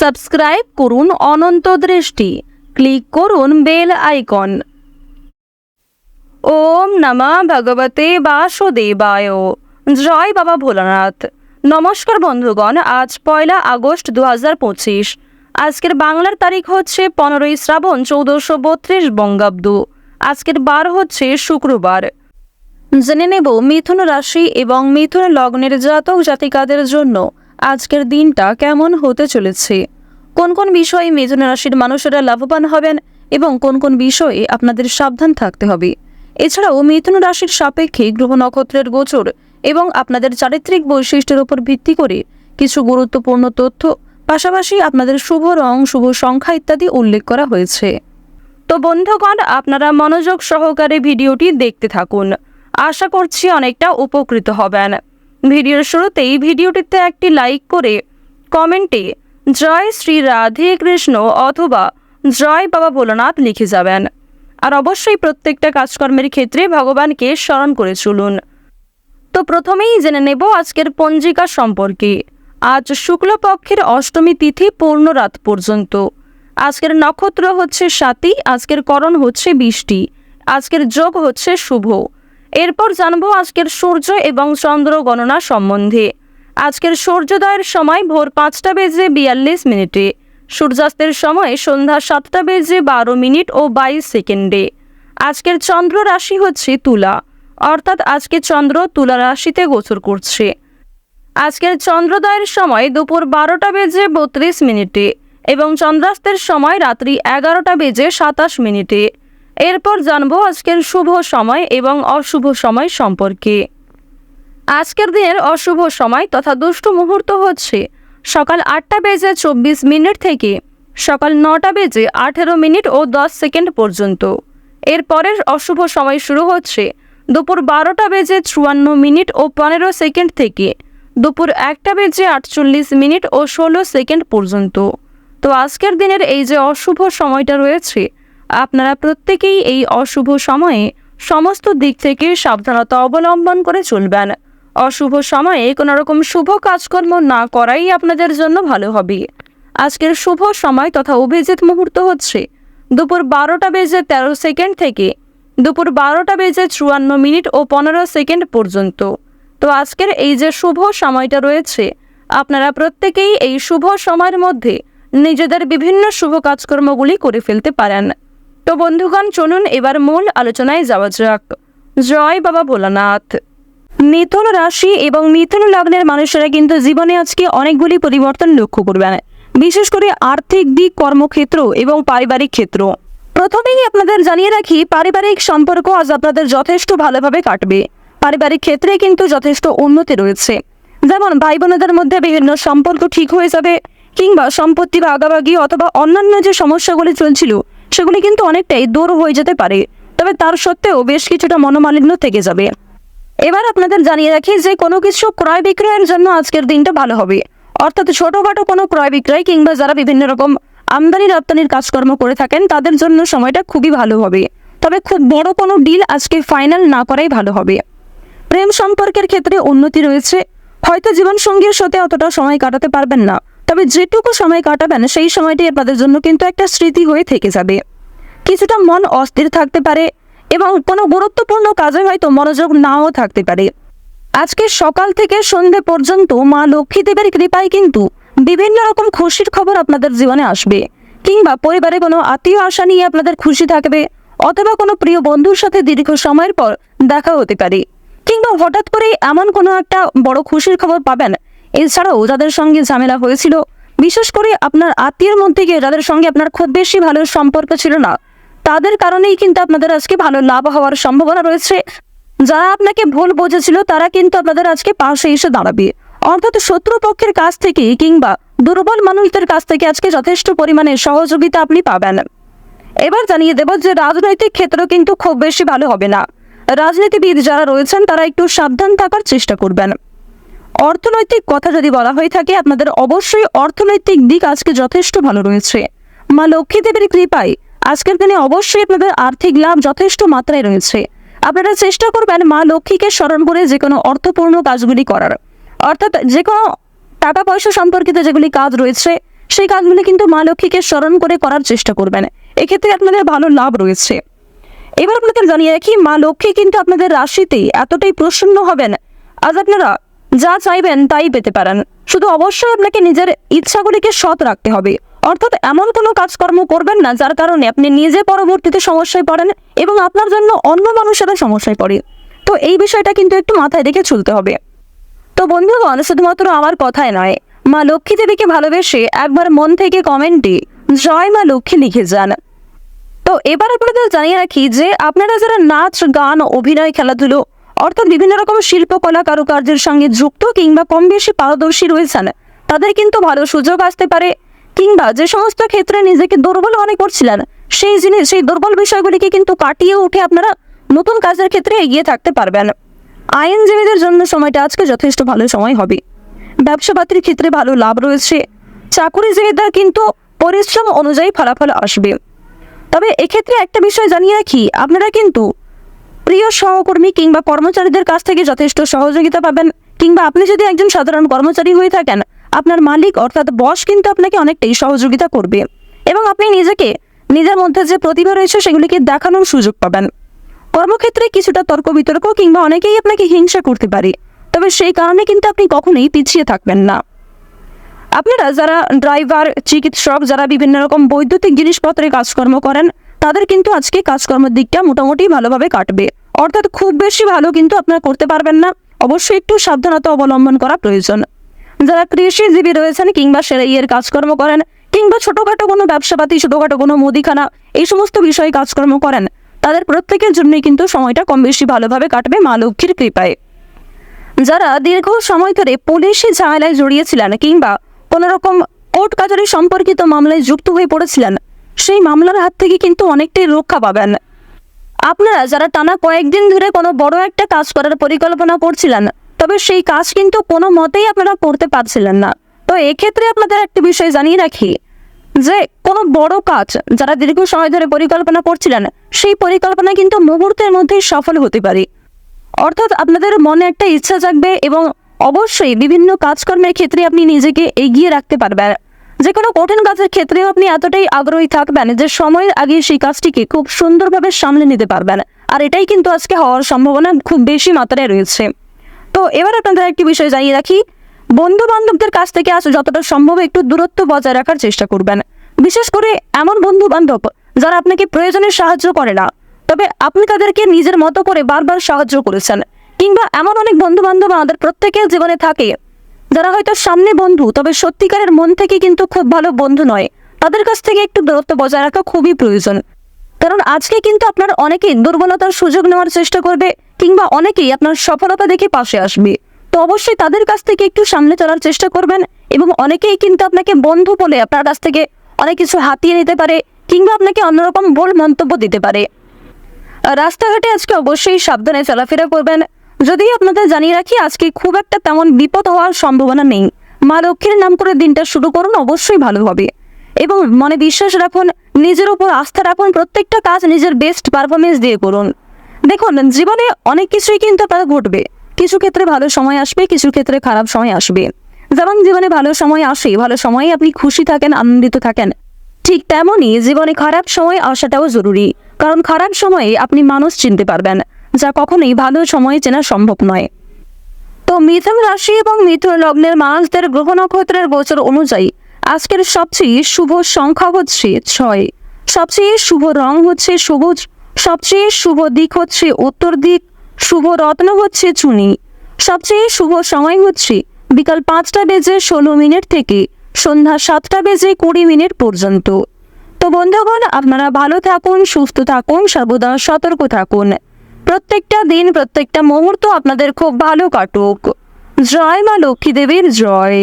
Subscribe করুন অনন্ত দৃষ্টি। Click করুন বেল আইকন। ওম নমঃ ভগবতে বাসুদেবায়। জয় বাবা ভোলানাথ। নমস্কার বন্ধুগণ, আজ পয়লা আগস্ট দু আজকের বাংলার তারিখ হচ্ছে পনেরোই শ্রাবণ চৌদ্দশো বত্রিশ বঙ্গাব্দ। আজকের বার হচ্ছে শুক্রবার। জেনে নেব মিথুন রাশি এবং মিথুন লগ্নের জাতক জাতিকাদের জন্য আজকের দিনটা কেমন হতে চলেছে? কোন কোন বিষয়ে মিথুন রাশির মানুষেরা লাভবান হবেন এবং কোন কোন বিষয়ে আপনাদের সাবধান থাকতে হবে? এছাড়াও মিথুন রাশির সাপেক্ষে গ্রহ নক্ষত্রের গোচর এবং আপনাদের চারিত্রিক বৈশিষ্ট্যের উপর ভিত্তি করে কিছু গুরুত্বপূর্ণ তথ্য, পাশাপাশি আপনাদের শুভ রং, শুভ সংখ্যা ইত্যাদি উল্লেখ করা হয়েছে। তো বন্ধুগণ, আপনারা মনোযোগ সহকারে ভিডিওটি দেখতে থাকুন। আশা করছি অনেকটা উপকৃত হবেন। ভিডিওর শুরুতেই ভিডিওটিতে একটি লাইক করে কমেন্টে, জয় শ্রী রাধে কৃষ্ণ অথবা, জয় বাবা ভোলানাথ লিখে যাবেন। আর অবশ্যই প্রত্যেকটা কাজকর্মের ক্ষেত্রে ভগবানকে স্মরণ করে চলুন। তো প্রথমেই জেনে নেব আজকের পঞ্জিকা সম্পর্কে। আজ শুক্লপক্ষের অষ্টমী তিথি পূর্ণ রাত পর্যন্ত। আজকের নক্ষত্র হচ্ছে সাতী, আজকের করণ হচ্ছে বৃষ্টি, আজকের যোগ হচ্ছে শুভ। এরপর জানব আজকের সূর্য এবং চন্দ্র গণনা সম্বন্ধে। আজকের সূর্যোদয়ের সময় ভোর পাঁচটা বেজে বিয়াল্লিশ মিনিটে। সূর্যাস্তের সময় সন্ধ্যা সাতটা বেজে বারো মিনিট ও বাইশ সেকেন্ডে। আজকের চন্দ্র রাশি হচ্ছে তুলা। অর্থাৎ আজকে চন্দ্র তুলা রাশিতে গোচর করছে। আজকের চন্দ্রোদয়ের সময় দুপুর বারোটা বেজে বত্রিশ মিনিটে এবং চন্দ্রাস্তের সময় রাত্রি এগারোটা বেজে সাতাশ মিনিটে। এরপর জানব আজকের শুভ সময় এবং অশুভ সময় সম্পর্কে। আজকের দিনের অশুভ সময় তথা দুষ্ট মুহূর্ত হচ্ছে সকাল আটটা বেজে চব্বিশ মিনিট থেকে সকাল নটা বেজে আঠেরো মিনিট ও দশ সেকেন্ড পর্যন্ত। এরপরের অশুভ সময় শুরু হচ্ছে দুপুর বারোটা বেজে চুয়ান্ন মিনিট ও পনেরো সেকেন্ড থেকে দুপুর একটা বেজে আটচল্লিশ মিনিট ও ষোলো সেকেন্ড পর্যন্ত। তো আজকের দিনের এই যে অশুভ সময়টা রয়েছে আপনারা প্রত্যেকেই এই অশুভ সময়ে সমস্ত দিক থেকে সাবধানতা অবলম্বন করে চলবেন। অশুভ সময়ে কোনো রকম শুভ কাজকর্ম না করাই আপনাদের জন্য ভালো হবে। আজকের শুভ সময় তথা অভিজিৎ মুহূর্ত হচ্ছে দুপুর বারোটা বেজে তেরো সেকেন্ড থেকে দুপুর বারোটা বেজে চুয়ান্ন মিনিট ও পনেরো সেকেন্ড পর্যন্ত। তো আজকের এই যে শুভ সময়টা রয়েছে, আপনারা প্রত্যেকেই এই শুভ সময়ের মধ্যে নিজেদের বিভিন্ন শুভ কাজকর্মগুলি করে ফেলতে পারেন। তো বন্ধুগণ, চলুন এবার মূল আলোচনায় যাওয়া যাক। জয় বাবা ভোলানাথ। মিথুন রাশি এবং মিথুন লগ্নের মানুষেরা কিন্তু জীবনে আজকে অনেকগুলি পরিবর্তন লক্ষ্য করবেন। বিশেষ করে আর্থিক দিক, কর্মক্ষেত্র এবং পারিবারিক ক্ষেত্র। প্রথমেই আপনাদের জানিয়ে রাখি, পারিবারিক সম্পর্ক আজ আপনাদের যথেষ্ট ভালোভাবে কাটবে। পারিবারিক ক্ষেত্রে কিন্তু যথেষ্ট উন্নতি রয়েছে। যেমন ভাই বোনেদের মধ্যে বিভিন্ন সম্পর্ক ঠিক হয়ে যাবে, কিংবা সম্পত্তি ভাগাভাগি অথবা অন্যান্য যে সমস্যাগুলি চলছিল সেগুলি কিন্তু অনেকটাই দূর হয়ে যেতে পারে, তবে তার সত্ত্বেও বেশ কিছুটা মনোমালিন্য থেকে যাবে। এবার আপনাদের জানিয়ে রাখি যে কোনো কিছু ক্রয় বিক্রয়ের জন্য আজকের দিনটা ভালো হবে। অর্থাৎ ছোটোখাটো কোনো ক্রয় বিক্রয় কিংবা যারা বিভিন্ন রকম আমদানি রপ্তানির কাজকর্ম করে থাকেন, তাদের জন্য সময়টা খুবই ভালো হবে। তবে খুব বড় কোনো ডিল আজকে ফাইনাল না করাই ভালো হবে। প্রেম সম্পর্কের ক্ষেত্রে উন্নতি রয়েছে। হয়তো জীবনসঙ্গীর সাথে অতটা সময় কাটাতে পারবেন না। তবে যেটুকু সময় কাটাবেন, সেই সময়টি আপনাদের জন্য কিন্তু একটা স্মৃতি হয়ে থেকে যাবে। কিছুটা মন অস্থির থাকতে পারে এবং কোনো গুরুত্বপূর্ণ কাজে হয়তো মনোযোগ নাও থাকতে পারে। আজকে সকাল থেকে সন্ধে পর্যন্ত মা লক্ষ্মী দেবের কৃপায় কিন্তু বিভিন্ন রকম খুশির খবর আপনাদের জীবনে আসবে কিংবা পরিবারে কোনো আত্মীয় আশা নিয়ে আপনাদের খুশি থাকবে অথবা কোনো প্রিয় বন্ধুর সাথে দীর্ঘ সময়ের পর দেখা হতে পারে। কিংবা হঠাৎ করে এমন কোনো একটা বড় খুশির খবর পাবেন এছাড়াও যাদের সঙ্গে ঝামেলা হয়েছিল, বিশেষ করে আপনার আত্মীয়ের মধ্যে গিয়ে যাদের সঙ্গে আপনার খুব বেশি ভালো সম্পর্ক ছিল না, তাদের কারণেই কিন্তু আপনাদের আজকে ভালো লাভ হওয়ার সম্ভাবনা রয়েছে। যারা আপনাকে ভুল বোঝেছিল, তারা কিন্তু আপনাদের আজকে পাশে এসে দাঁড়াবে। অর্থাৎ শত্রুপক্ষের কাছ থেকে কিংবা দুর্বল মানুষদের কাছ থেকে আজকে যথেষ্ট পরিমাণে সহযোগিতা আপনি পাবেন। এবার জানিয়ে দেব যে রাজনৈতিক ক্ষেত্র কিন্তু খুব বেশি ভালো হবে না। রাজনীতিবিদ যারা রয়েছেন, তারা একটু সাবধান থাকার চেষ্টা করবেন। অর্থনৈতিক কথা যদি বলা হয়ে থাকে, আপনাদের অবশ্যই অর্থনৈতিক দিক আজকে যথেষ্ট ভালো রয়েছে। মা লক্ষ্মী দেবীর কৃপায় আজকের দিনে অবশ্যই আপনাদের আর্থিক লাভ যথেষ্ট মাত্রায় রয়েছে। আপনারা চেষ্টা করবেন মা লক্ষ্মীকে স্মরণ করে যে কোনো অর্থপূর্ণ কাজগুলি করার। অর্থাৎ যে কোনো টাকা পয়সা সম্পর্কিত যেগুলি কাজ রয়েছে, সেই কাজগুলি কিন্তু মা লক্ষ্মীকে স্মরণ করে করার চেষ্টা করবেন। এক্ষেত্রে আপনাদের ভালো লাভ রয়েছে। এবার আপনাদের জানিয়ে রাখি, মা লক্ষ্মী কিন্তু আপনাদের রাশিতেই এতটাই প্রসন্ন হবেন। আজ আপনারা যা চাইবেন তাই পেতে পারেন। শুধু অবশ্যই আপনাকে নিজের ইচ্ছাগুলিকে সৎ রাখতে হবে। অর্থাৎ এমন কোনো কাজকর্ম করবেন না যার কারণে আপনি নিজে পরবর্তীতে সমস্যায় পড়েন এবং আপনার জন্য অন্য মানুষেরা সমস্যায় পড়ে। তো এই বিষয়টা কিন্তু একটু মাথায় রেখে চলতে হবে। তো বন্ধুগণ, শুধুমাত্র আমার কথায় নয়, মা লক্ষ্মী দেবীকে ভালোবেসে একবার মন থেকে কমেন্টে জয় মা লক্ষ্মী লিখে যান। তো এবার আপনাদের জানিয়ে রাখি যে আপনারা যারা নাচ, গান, অভিনয়, খেলাধুলো অর্থাৎ বিভিন্ন রকম শিল্পকলা কারুকার্যের সঙ্গে যুক্ত কিংবা কম বেশি পারদর্শী রয়েছেন। তাদের কিন্তু ভালো সুযোগ আসতে পারে। কিংবা যে সমস্ত ক্ষেত্রে নিজেকে দুর্বল মনে করছিলেন, সেই জিনিস, সেই দুর্বল বিষয়গুলিকে কিন্তু কাটিয়ে উঠে আপনারা নতুন কাজের ক্ষেত্রে এগিয়ে থাকতে পারবেন। আইনজীবীদের জন্য সময়টা আজকে যথেষ্ট ভালো সময় হবে। ব্যবসাপাতির ক্ষেত্রে ভালো লাভ রয়েছে। চাকুরিজীবীদের কিন্তু পরিশ্রম অনুযায়ী ফলাফল আসবে। তবে এক্ষেত্রে একটা বিষয় জানিয়ে রাখি, আপনারা কিন্তু প্রিয় সহকর্মী কিংবা কর্মচারীদের কাছ থেকে যথেষ্ট সহযোগিতা পাবেন কিংবা আপনি যদি একজন সাধারণ কর্মচারী হয়ে থাকেন, আপনার মালিক অর্থাৎ বস কিন্তু আপনাকে অনেকটাই সহযোগিতা করবে এবং আপনি নিজেকে, নিজের মধ্যে যে প্রতিভা রয়েছে সেগুলিকে দেখানোর সুযোগ পাবেন। কর্মক্ষেত্রে কিছুটা তর্ক বিতর্ক কিংবা অনেকেই আপনাকে হিংসা করতে পারে, তবে সেই কারণে কিন্তু আপনি কখনোই পিছিয়ে থাকবেন না। আপনারা যারা ড্রাইভার, চিকিৎসক, যারা বিভিন্ন রকম বৈদ্যুতিক জিনিসপত্রে কাজকর্ম করেন তাদের কিন্তু আজকে কাজকর্মের দিকটা মোটামুটি ভালোভাবে কাটবে। অর্থাৎ খুব বেশি ভালো কিন্তু আপনারা করতে পারবেন না। অবশ্যই একটু সাবধানতা অবলম্বন করা প্রয়োজন। যারা কৃষিজীবী রয়েছেন কিংবা সেরাইয়ের কাজকর্ম করেন, কিংবা ছোটোখাটো কোনো ব্যবসাপাতি, ছোটোখাটো কোনো মুদিখানা, এই সমস্ত বিষয়ে কাজকর্ম করেন, তাদের প্রত্যেকের জন্যই কিন্তু সময়টা কম বেশি ভালোভাবে কাটবে মা লক্ষ্মীর কৃপায়। যারা দীর্ঘ সময় ধরে পুলিশি ঝামেলায় জড়িয়েছিলেন কিংবা কোনো রকম কোর্ট কাজারি সম্পর্কিত মামলায় যুক্ত হয়ে পড়েছিলেন সেই মামলার হাত থেকে কিন্তু অনেকটাই রক্ষা পাবেন। আপনারা যারা টানা কয়েকদিন ধরে কোনো বড় একটা কাজ করার পরিকল্পনা করছিলেন, তবে সেই কাজ কিন্তু কোনো মতেই আপনারা করতে পারছিলেন না। তো এক্ষেত্রে আপনাদের একটি বিষয় জানিয়ে রাখি, যে কোনো বড় কাজ যারা দীর্ঘ সময় ধরে পরিকল্পনা করছিলেন, সেই পরিকল্পনা কিন্তু মুহূর্তের মধ্যেই সফল হতে পারে। অর্থাৎ আপনাদের মনে একটা ইচ্ছা জাগবে এবং অবশ্যই বিভিন্ন কাজকর্মের ক্ষেত্রে আপনি নিজেকে এগিয়ে রাখতে পারবেন। যে কোনো কঠিন কাজের ক্ষেত্রেও আপনি এতটাই আগ্রহী থাকবেন যে সময়ের আগে সেই কাজটিকে খুব সুন্দরভাবে সামলে নিতে পারবেন। আর এটাই কিন্তু আজকে হওয়ার সম্ভাবনা খুব বেশি মাত্রায় রয়েছে। তো এবার আপনাদের একটি বিষয় জানিয়ে রাখি। বন্ধু বান্ধবদের কাছ থেকে আজ যতটা সম্ভব একটু দূরত্ব বজায় রাখার চেষ্টা করবেন। বিশেষ করে এমন বন্ধু বান্ধব যারা আপনাকে প্রয়োজনে সাহায্য করে না। তবে আপনি তাদেরকে নিজের মতো করে বারবার সাহায্য করেছেন। কিংবা এমন অনেক বন্ধু বান্ধব আমাদের প্রত্যেকের জীবনে থাকে যারা হয়তো সামনে বন্ধু, তবে সত্যিকারের মন থেকে কিন্তু খুব ভালো বন্ধু নয়। তাদের কাছ থেকে একটু দূরত্ব বজায় রাখা খুবই প্রয়োজন। কারণ আজকে কিন্তু আপনার অনেকেই দুর্বলতার সুযোগ নেওয়ার চেষ্টা করবে, কিংবা অনেকেই আপনার সফলতা দেখে পাশে আসবে। তো অবশ্যই তাদের কাছ থেকে একটু সামনে চলার চেষ্টা করবেন, এবং অনেকেই কিন্তু আপনাকে বন্ধু বলে আপনার কাছ থেকে অনেক কিছু হাতিয়ে নিতে পারে, কিংবা আপনাকে অন্যরকম ভুল মন্তব্য দিতে পারে। রাস্তাঘাটে আজকে অবশ্যই সাবধানে চলাফেরা করবেন যদিও আপনাদের জানিয়ে রাখি, আজকে খুব একটা তেমন বিপদ হওয়ার সম্ভাবনা নেই। মা লক্ষ্মীর নাম করে দিনটা শুরু করুন, অবশ্যই ভালো হবে। এবং মনে বিশ্বাস রাখুন, নিজের উপর আস্থা রাখুন, প্রত্যেকটা কাজ নিজের বেস্ট পারফরমেন্স দিয়ে করুন। দেখুন, জীবনে অনেক কিছুই কিন্তু আপনার ঘটবে। কিছু ক্ষেত্রে ভালো সময় আসবে, কিছু ক্ষেত্রে খারাপ সময় আসবে। যেমন জীবনে ভালো সময় আসে, ভালো সময়ে আপনি খুশি থাকেন, আনন্দিত থাকেন। ঠিক তেমনই জীবনে খারাপ সময় আসাটাও জরুরি। কারণ খারাপ সময়ে আপনি মানুষ চিনতে পারবেন। যা কখনোই ভালো সময়ে চেনা সম্ভব নয়। তো মিথুন রাশি এবং মিথুন লগ্নের মানুষদের গ্রহ নক্ষত্রের গোচর অনুযায়ী আজকের সবচেয়ে শুভ সংখ্যা হচ্ছে ছয়। সবচেয়ে শুভ রং হচ্ছে সবুজ। সবচেয়ে শুভ দিক হচ্ছে উত্তর দিক। শুভ রত্ন হচ্ছে চুনি। সবচেয়ে শুভ সময় হচ্ছে বিকাল পাঁচটা বেজে ষোলো মিনিট থেকে সন্ধ্যা সাতটা বেজে কুড়ি মিনিট পর্যন্ত। তো বন্ধুগণ, আপনারা ভালো থাকুন, সুস্থ থাকুন, সর্বদা সতর্ক থাকুন। প্রত্যেকটা দিন প্রত্যেকটা মুহূর্ত আপনাদের খুব ভালো কাটুক। জয় মা লক্ষ্মী দেবীর জয়।